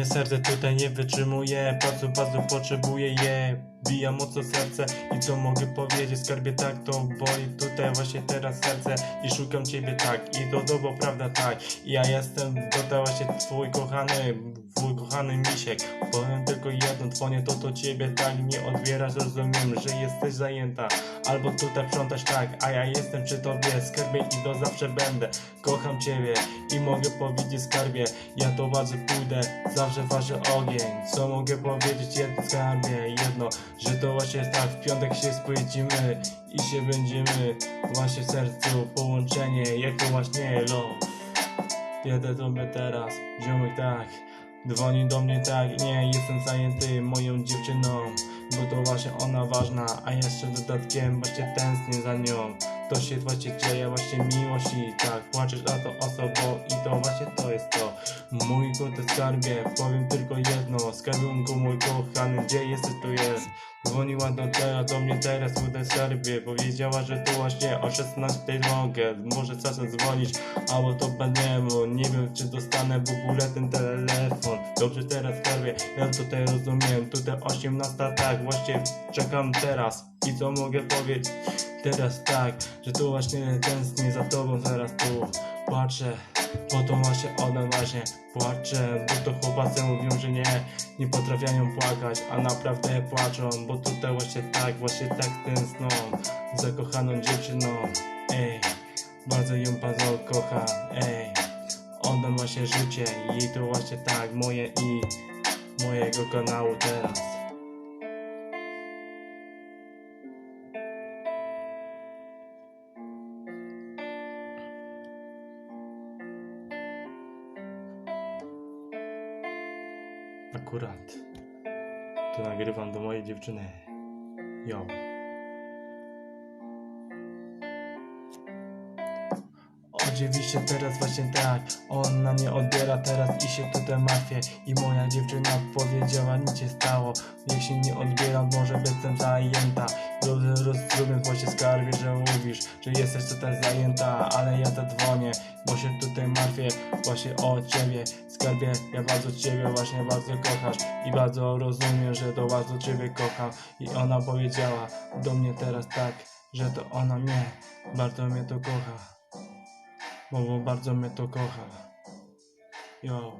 Moje serce tutaj nie wytrzymuje, bardzo, bardzo potrzebuję je. Bija mocno serce i co mogę powiedzieć, skarbie tak to boli tutaj właśnie teraz serce i szukam ciebie tak. I to dobro prawda tak. Ja jestem tutaj właśnie twój kochany, twój kochany misiek. Powiem tylko jedno, dzwonię to to ciebie tak nie odbierasz, rozumiem, że jesteś zajęta. Albo tutaj sprzątasz tak, a ja jestem przy tobie. Skarbie i to zawsze będę. Kocham ciebie i mogę powiedzieć skarbie, ja to bardzo pójdę, zawsze waży ogień. Co mogę powiedzieć? Jedno skarbie, jedno, że to właśnie tak w piątek się spojdzimy i się będziemy właśnie w sercu połączenie, jak to właśnie love Jedę do mnie teraz, ziomek tak Dzwoni do mnie tak, nie jestem zajęty moją dziewczyną Bo to właśnie ona ważna, a jeszcze dodatkiem właśnie tęsknię za nią To się właśnie dzieje, właśnie miłość i tak Płaczesz za to osobą i to właśnie to jest to. Mój koty skarbie, powiem tylko jedno Skarbunku mój kochany, gdzie jesteś tu jest. Dzwoniła do teraz, do mnie teraz tej skarbie Powiedziała, że tu właśnie o 16 mogę. Może czasem dzwonić, albo to będziemy Nie wiem dostanę w ogóle ten telefon. Dobrze teraz skarbie, ja tutaj rozumiem. Tutaj 18 tak, właśnie czekam teraz. I co mogę powiedzieć? Teraz tak, że tu właśnie tęsknię za tobą Zaraz tu płaczę bo to właśnie one właśnie płaczę Bo to chłopacy mówią, że nie Nie potrafiają płakać, a naprawdę płaczą Bo tutaj właśnie tak, właśnie tak tęskną Za kochaną dziewczyną. Ej, bardzo ją bardzo kocham Ej, oddam właśnie życie I to właśnie tak, moje i Mojego kanału teraz. Akurat To nagrywam do mojej dziewczyny. Yo Oczywiście teraz właśnie tak. Ona mnie odbiera teraz i się tutaj martwię. I moja dziewczyna powiedziała nic się stało. Się nie odbieram może jestem zajęta. Dobrze rozumiem właśnie skarbie, że mówisz Że jesteś tutaj zajęta. Ale ja to dzwonię Bo się tutaj martwię. Właśnie o ciebie Skarbie, ja bardzo ciebie właśnie bardzo kochasz. I bardzo rozumiem, że to bardzo ciebie kocham. I ona powiedziała do mnie teraz tak Że to ona mnie Bardzo mnie to kocha. bo, bo bardzo mnie to kocha. Yo.